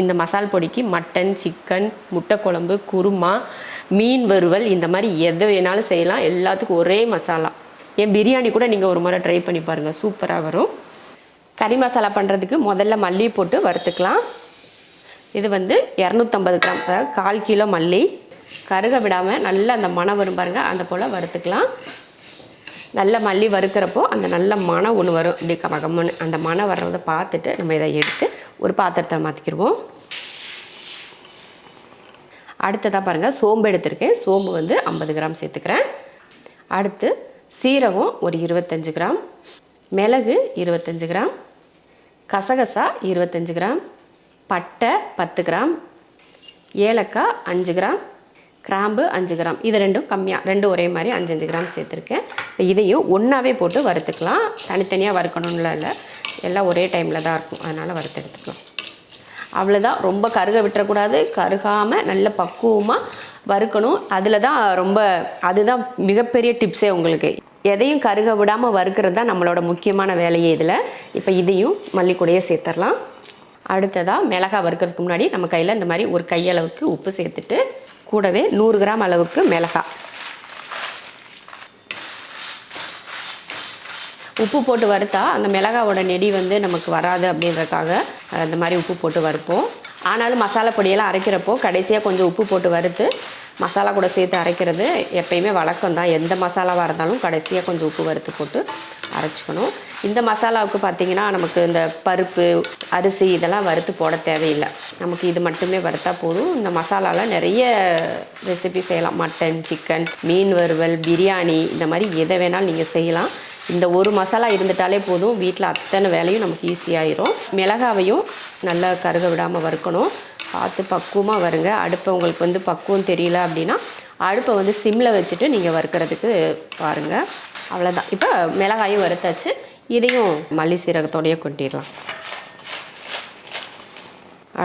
இந்த மசால் பொடிக்கு mutton chicken முட்டை குழம்பு குருமா மீன் வறுவல் இந்த மாதிரி எதை வேணாலும் செய்யலாம். எல்லாத்துக்கும் ஒரே மசாலா. என் பிரியாணி கூட நீங்கள் ஒரு முறை ட்ரை பண்ணி பாருங்கள் சூப்பராக வரும். கறி மசாலா பண்ணுறதுக்கு முதல்ல மல்லி போட்டு வறுத்துக்கலாம். இது வந்து இரநூத்தம்பது கிராம் அதாவது கால் கிலோ மல்லி. கருக விடாமல் நல்லா அந்த மணம் வரும் பாருங்கள் அந்த போல் வறுத்துக்கலாம். நல்ல மல்லி வறுக்கிறப்போ அந்த நல்ல மணம் ஒன்று வரும். இப்படி கமகம்னு அந்த மணம் வர்றதை பார்த்துட்டு நம்ம இதை எடுத்து ஒரு பாத்திரத்தை மாற்றிக்கிடுவோம் அடுத்ததாக பாருங்கள் சோம்பு எடுத்திருக்கேன். சோம்பு வந்து ஐம்பது கிராம் சேர்த்துக்கிறேன். அடுத்து சீரகம் ஒரு இருபத்தஞ்சு கிராம். மிளகு இருபத்தஞ்சு கிராம். கசகசா இருபத்தஞ்சு கிராம். பட்டை பத்து கிராம். ஏலக்காய் அஞ்சு கிராம். கிராம்பு அஞ்சு கிராம். இது ரெண்டும் கம்மியாக ரெண்டும் ஒரே மாதிரி அஞ்சு அஞ்சு கிராம் சேர்த்துருக்கேன். இப்போ இதையும் ஒன்றாவே போட்டு வறுத்துக்கலாம். தனித்தனியாக வறுக்கணும்ல இல்லை. எல்லாம் ஒரே டைமில் தான் இருக்கும். அதனால் வறுத்து எடுத்துக்கலாம். அவ்வளோதான் ரொம்ப கருக விட்டுறக்கூடாது. கருகாமல் நல்ல பக்குவமாக வறுக்கணும். அதில் தான் ரொம்ப அதுதான் மிகப்பெரிய டிப்ஸே உங்களுக்கு. எதையும் கருக விடாமல் வறுக்கிறது தான் நம்மளோட முக்கியமான வேலையே இதில். இப்போ இதையும் மல்லிக்கூடையே சேர்த்துடலாம் அடுத்ததாக மிளகா வறுக்கிறதுக்கு முன்னாடி நம்ம கையில் இந்த மாதிரி ஒரு கையளவுக்கு உப்பு சேர்த்துட்டு கூடவே நூறு கிராம் அளவுக்கு மிளகாய். உப்பு போட்டு வறுத்தா அந்த மிளகாவோட நெடி வந்து நமக்கு வராது அப்படின்றதுக்காக அந்த மாதிரி உப்பு போட்டு வறுப்போம். ஆனாலும் மசாலா பொடியெல்லாம் அரைக்கிறப்போ கடைசியாக கொஞ்சம் உப்பு போட்டு வறுத்து மசாலா கூட சேர்த்து அரைக்கிறது எப்பயுமே வழக்கம் தான். எந்த மசாலாவாக இருந்தாலும் கடைசியாக கொஞ்சம் உப்பு வறுத்து போட்டு அரைச்சிக்கணும். இந்த மசாலாவுக்கு பார்த்திங்கன்னா நமக்கு இந்த பருப்பு அரிசி இதெல்லாம் வறுத்து போட தேவையில்லை. நமக்கு இது மட்டுமே வறுத்தா போதும். இந்த மசாலாவில் நிறைய ரெசிபி செய்யலாம். மட்டன் சிக்கன் மீன் வறுவல் பிரியாணி இந்த மாதிரி எதை வேணாலும் நீங்கள் செய்யலாம். இந்த ஒரு மசாலா இருந்துட்டாலே போதும். வீட்டில் அத்தனை வேலையும் நமக்கு ஈஸியாயிரும் மிளகாவையும் நல்லா கருக விடாமல் வறுக்கணும். பார்த்து பக்குவமாக வருங்க. அடுப்பை உங்களுக்கு வந்து பக்குவம் தெரியல அப்படின்னா அடுப்பை வந்து சிம்மில் வச்சுட்டு நீங்கள் வறுக்கிறதுக்கு பாருங்கள் அவ்வளோதான் இப்போ மிளகாயும் வறுத்தாச்சு. இதையும் மல்லி சீரகத்தோடையே கொட்டிடலாம்.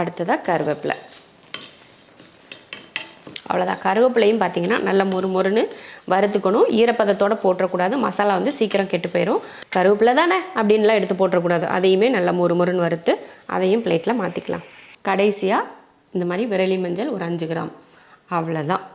அடுத்ததாக கருவேப்பிலை. அவ்வளோதான் கருவேப்பிலையும் பார்த்தீங்கன்னா நல்ல மொறு மொறுன்னு வறுத்துக்கணும். ஈரப்பதத்தோடு போட்டுறக்கூடாது. மசாலா வந்து சீக்கிரம் கெட்டு போயிடும் கருவேப்பிலை தானே அப்படின்லாம் எடுத்து போட்டுறக்கூடாது. அதையுமே நல்லா மொறு மொறுன்னு வறுத்து அதையும் பிளேட்டில் மாற்றிக்கலாம் கடைசியாக இந்த மாதிரி விரலி மஞ்சள் ஒரு அஞ்சு கிராம். அவ்வளோதான்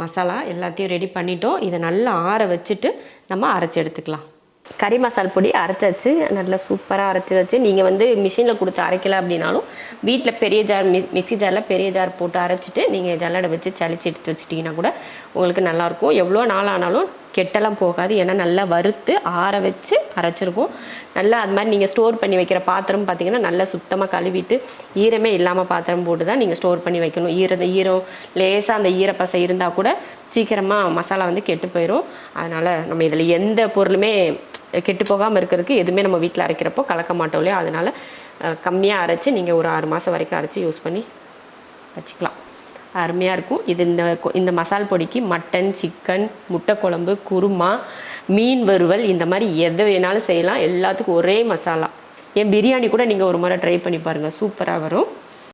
மசாலா எல்லாத்தையும் ரெடி பண்ணிட்டோம். இதை நல்லா ஆற வச்சுட்டு நம்ம அரைச்சி எடுத்துக்கலாம். கறி மசால் பொடி அரைச்சாச்சு நல்லா சூப்பராக அரைச்சி வச்சு நீங்கள் வந்து மிஷினில் கொடுத்து அரைக்கல அப்படின்னாலும் வீட்டில் பெரிய ஜார் மி மிக்ஸி ஜாரில் பெரிய ஜார் போட்டு அரைச்சிட்டு நீங்கள் ஜல்லடை வச்சு சளிச்சு எடுத்து வச்சிட்டிங்கன்னா கூட உங்களுக்கு நல்லாயிருக்கும் எவ்வளோ நாள் ஆனாலும் கெட்டெல்லாம் போகாது. ஏன்னா நல்லா வறுத்து ஆற வச்சு அரைச்சிருக்கோம். நல்லா அது மாதிரி நீங்கள் ஸ்டோர் பண்ணி வைக்கிற பாத்திரம் பார்த்தீங்கன்னா நல்லா சுத்தமாக கழுவிட்டு ஈரமே இல்லாமல் பாத்திரம் போட்டு தான் நீங்கள் ஸ்டோர் பண்ணி வைக்கணும். ஈரத ஈரம் லேசாக அந்த ஈரப்பசை இருந்தால் கூட சீக்கிரமாக மசாலா வந்து கெட்டு போயிடும் அதனால் நம்ம இதில் எந்த பொருளுமே கெட்டு போகாமல் இருக்கிறதுக்கு எதுவுமே நம்ம வீட்டில் அரைக்கிறப்போ கலக்க மாட்டோம் இல்லையா? அதனால் கம்மியாக அரைச்சி நீங்கள் ஒரு ஆறு மாதம் வரைக்கும் அரைச்சி யூஸ் பண்ணி வச்சுக்கலாம். அருமையாக இருக்கும். இது இந்த கொ- இந்த மசால் பொடிக்கு மட்டன் சிக்கன் முட்டை குழம்பு குருமா மீன் வறுவல் இந்த மாதிரி எதை வேணாலும் செய்யலாம். எல்லாத்துக்கும் ஒரே மசாலா. என் பிரியாணி கூட நீங்கள் ஒரு முறை ட்ரை பண்ணி பாருங்கள் சூப்பராக வரும்.